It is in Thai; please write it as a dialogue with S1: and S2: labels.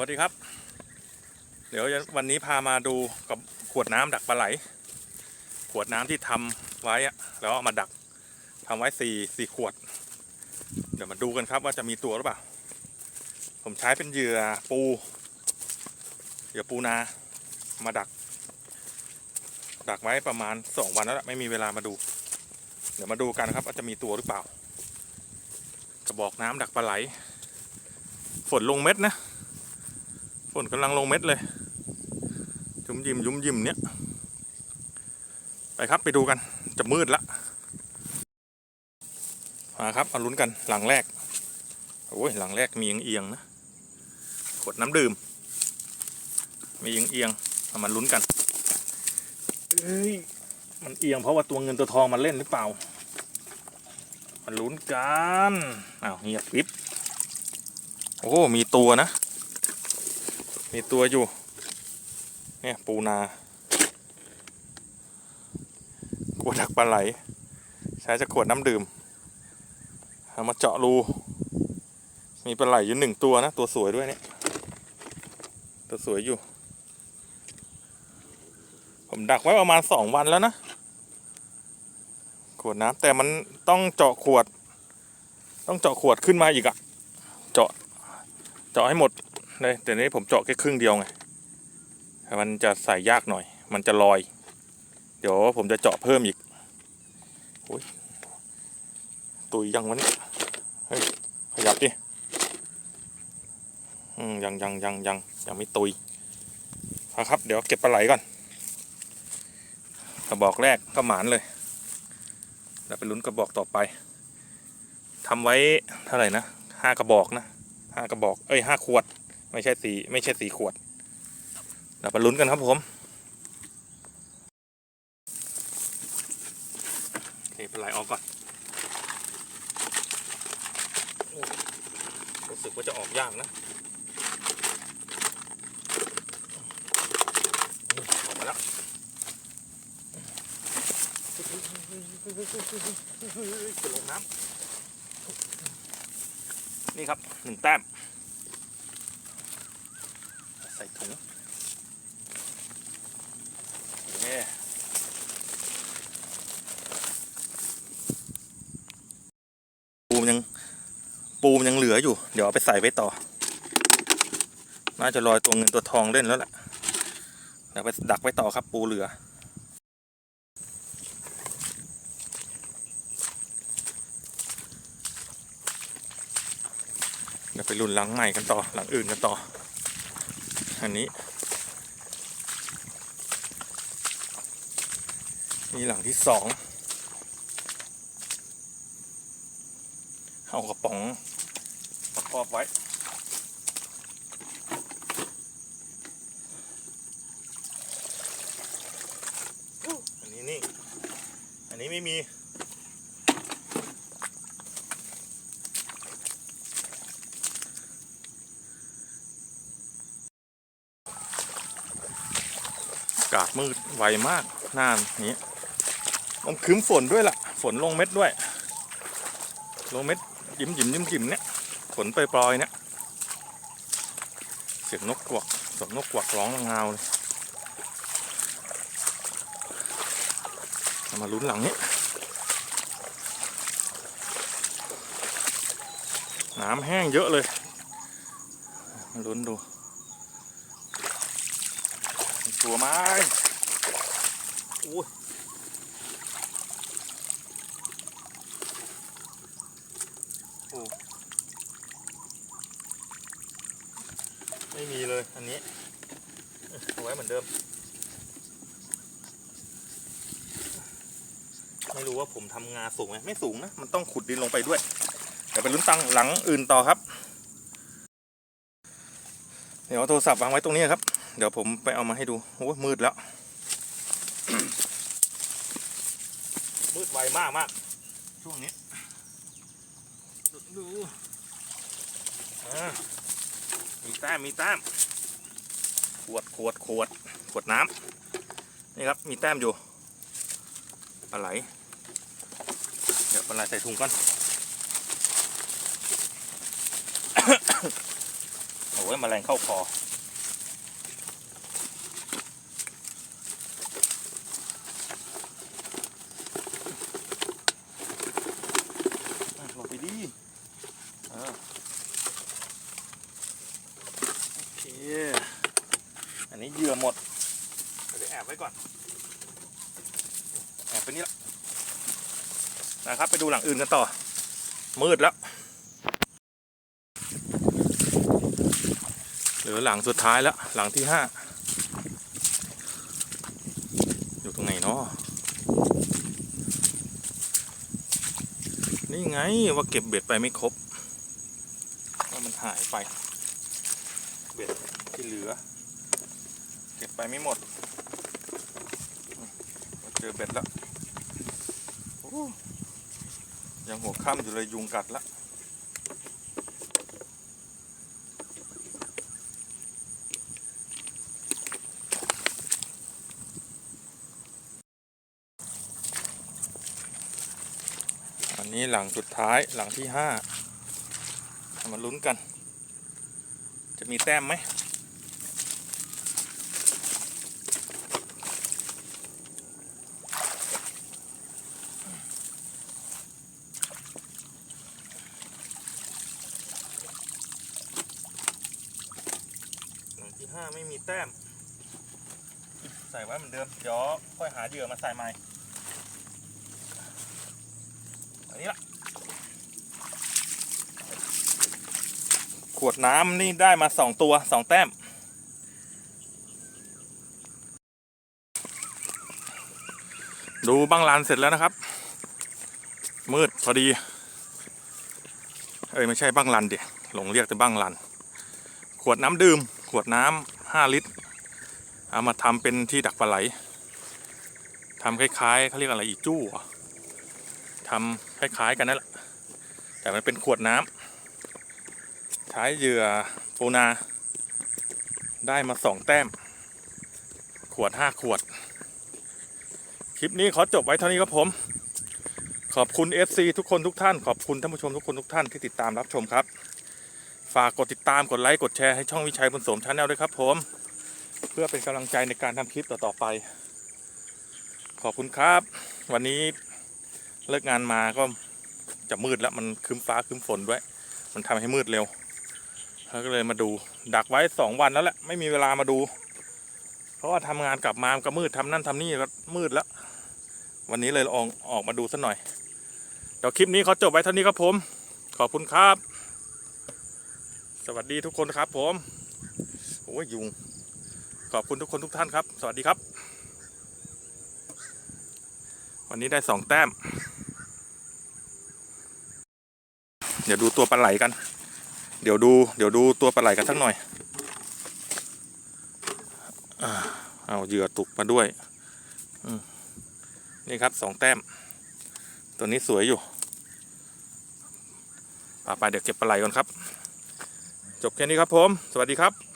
S1: วัสดีครับ เดี๋ยววันนี้พามาดูกับขวดน้ำดักปลาไหล ขวดน้ำที่ทำไว้อะแล้วเอามาดักทำไว้สี่สี่ขวด เดี๋ยวมาดูกันครับว่าจะมีตัวหรือเปล่า ผมใช้เป็นเหยื่อปูเหยื่อปูนามาดัก ดักไว้ประมาณสองวันแล้วไม่มีเวลามาดู เดี๋ยวมาดูกันครับว่าจะมีตัวหรือเปล่ากระบอกน้ำดักปลาไหลฝนลงเม็ดนะ ฝนกำลังลงเม็ดเลย ยุมยิมยุมยิมเนี้ยไปครับไปดูกันจะมืดละมาครับเอาลุ้นกันหลังแรกโอ้ยหลังแรกมีเอียงๆนะขวดน้ำดื่ม มีเอียงเอียงเอามาลุ้นกันเอ้ยมันเอียงเพราะว่าตัวเงินตัวทองมันเล่นหรือเปล่า มันลุ้นกันอ้าวเงียบกริบโอ้มีตัวนะ มีตัวอยู่ เนี่ยปูนาขวดดักปลาไหล ใช้จากขวดน้ำดื่มเอามาเจาะรู มีปลาไหลอยู่หนึ่งตัวนะ ตัวสวยด้วยเนี่ย ตัวสวยอยู่ ผมดักไว้ประมาณสองวันแล้วนะ ขวดน้ำแต่มันต้องเจาะขวด ต้องเจาะขวดขึ้นมาอีกอะเจาะ เจาะให้หมด แต่นี้ผมเจาะแค่ครึ่งเดียวไงมันจะใส่ยากหน่อย มันจะลอย เดี๋ยวผมจะเจาะเพิ่มอีกโอ้ยตุยยังวะเนี่ยเฮ้ยขยับดิอืมยังยังยังยังยังไม่ตุยเอาครับ เดี๋ยวเก็บปลาไหลก่อนกระบอกแรกก็หมานเลย แล้วไปลุ้นกระบอกต่อไปทำไว้เท่าไหร่นะห้ากระบอกนะห้ากระบอก เอ้ยห้าขวด ไม่ใช่สีไม่ใช่สีขวด เราไปลุ้นกันครับผมโอเคเป็นไรออกก่อน รู้สึกว่าจะออกยากนะออกมาแล้วจะลงน้ำนี่ครับหนึ่งแต้ม ใส่ถุงเย้ปู มนยังปูมนยังเหลืออยู่ เดี๋ยวเอาไปใส่ไว้ต่อ น่าจะลอยตัวเงินตัวทองเล่นแล้วแหละเดี๋ยวไปดักไว้ต่อครับปูเหลือ เดี๋ยวไปรุ่นหลังใหม่กันต่อหลังอื่นกันต่อ อันนี้มีหลังที่สอง เอากระป๋องประกอบไว้ อันนี้นี่ อันนี้ไม่มีอากาศมืดไวมากหน้านี้มันคืมฝนด้วยล่ะ ฝนลงเม็ดด้วย ลงเม็ด ยิ้มยิ้มยิ้มยิ้มเนี่ยฝนปล่อยๆเนี่ยเสียงนกกวักเสียงนกกวักร้องงาวเลยมาลุ้นหลังนี้น้ำแห้งเยอะเลย มาลุ้นดูตัวไม้โอ้ย ไม่มีเลยอันนี้เอาไว้เหมือนเดิม ไม่รู้ว่าผมทำงาสูงไหมไม่สูงนะ มันต้องขุดดินลงไปด้วยเดี๋ยวไปลุ้นตังหลังอื่นต่อครับ เดี๋ยวเอาโทรศัพท์วางไว้ตรงนี้ครับ เดี๋ยวผมไปเอามาให้ดูโอ้ยมืดแล้ว มืดไวมากมากช่วงนี้ ดูดูอ่า มีแต้มมีแต้มขวดขวดขวดขวดน้ำนี่ครับมีแต้มอยู่ปลาไหลเดี๋ยวปลาไหลใส่ถุงก่อนโอ้ยแมลงเข้าคอ อะลงไปดิอ่าโอเค อันนี้เหยื่อหมดเดี๋ยวแอบไว้ก่อน แอบไปนี่ละนะครับ ไปดูหลังอื่นกันต่อ มืดแล้ว เหลือหลังสุดท้ายแล้ว หลังที่ห้า อยู่ตรงไหนเนาะนี่ไงว่าเก็บเบ็ดไปไม่ครบว่ามันหายไป เบ็ดที่เหลือ เก็บไปไม่หมด เจอเบ็ดแล้วโอ้ยังหัวค่ำอยู่เลยยุงกัดละอันนี้หลังสุดท้ายหลังที่ห้ามาลุ้นกัน จะมีแต้มไหม หลังที่ห้า ไม่มีแต้ม ใส่ไว้เหมือนเดิม เดี๋ยวค่อยหาเหยื่อมาใส่ใหม่อันนี้ละขวดน้ำนี่ได้มาสองตัวสองแต้ม ดูบังลานเสร็จแล้วนะครับ มืดพอดี เอ้ย ไม่ใช่บังลันเดี๋ยวหลงเรียกแต่บังลัน ขวดน้ำดื่ม ขวดน้ำ ห้าลิตร เอามาทำเป็นที่ดักปลาไหลทำคล้ายๆเขาเรียกอะไรอีจู้เหรอทำคล้ายๆกันนั่นแหละ แต่มันเป็นขวดน้ำใช้เหยื่อปูนา ได้มาสองแต้ม ขวดห้าขวด คลิปนี้ขอจบไว้เท่านี้ครับผม ขอบคุณ FC ทุกคนทุกท่าน ขอบคุณท่านผู้ชมทุกคนทุกท่านที่ติดตามรับชมครับ ฝากกดติดตามกดไลค์กดแชร์ให้ช่องวิชัยบุญสมชาแนลด้วยครับผม เพื่อเป็นกำลังใจในการทำคลิปต่อๆไป ขอบคุณครับ วันนี้เลิกงานมาก็จะมืดแล้วมันครึ้มฟ้าครึ้มฝนด้วย มันทำให้มืดเร็วแล้วก็เลยมาดู ดักไว้สองวันแล้วแหละไม่มีเวลามาดู เพราะว่าทำงานกลับมาก็มืดทำนั่นทำนี่ก็มืดแล้ว วันนี้เลยลองออกมาดูสักหน่อยเดี๋ยวคลิปนี้เขาจบไว้เท่านี้ครับผม ขอบคุณครับ สวัสดีทุกคนครับผมโอ้ยยุง ขอบคุณทุกคนทุกท่านครับ สวัสดีครับ วันนี้ได้สองแต้ม เดี๋ยวดูตัวปลาไหลกัน เดี๋ยวดู เดี๋ยวดูตัวปลาไหลกันสักหน่อยเอาเหยื่อตุกมาด้วยนี่ครับสองแต้ม ตัวนี้สวยอยู่ป่าไปเดี๋ยวเก็บปลาไหลก่อนครับ จบแค่นี้ครับผม สวัสดีครับ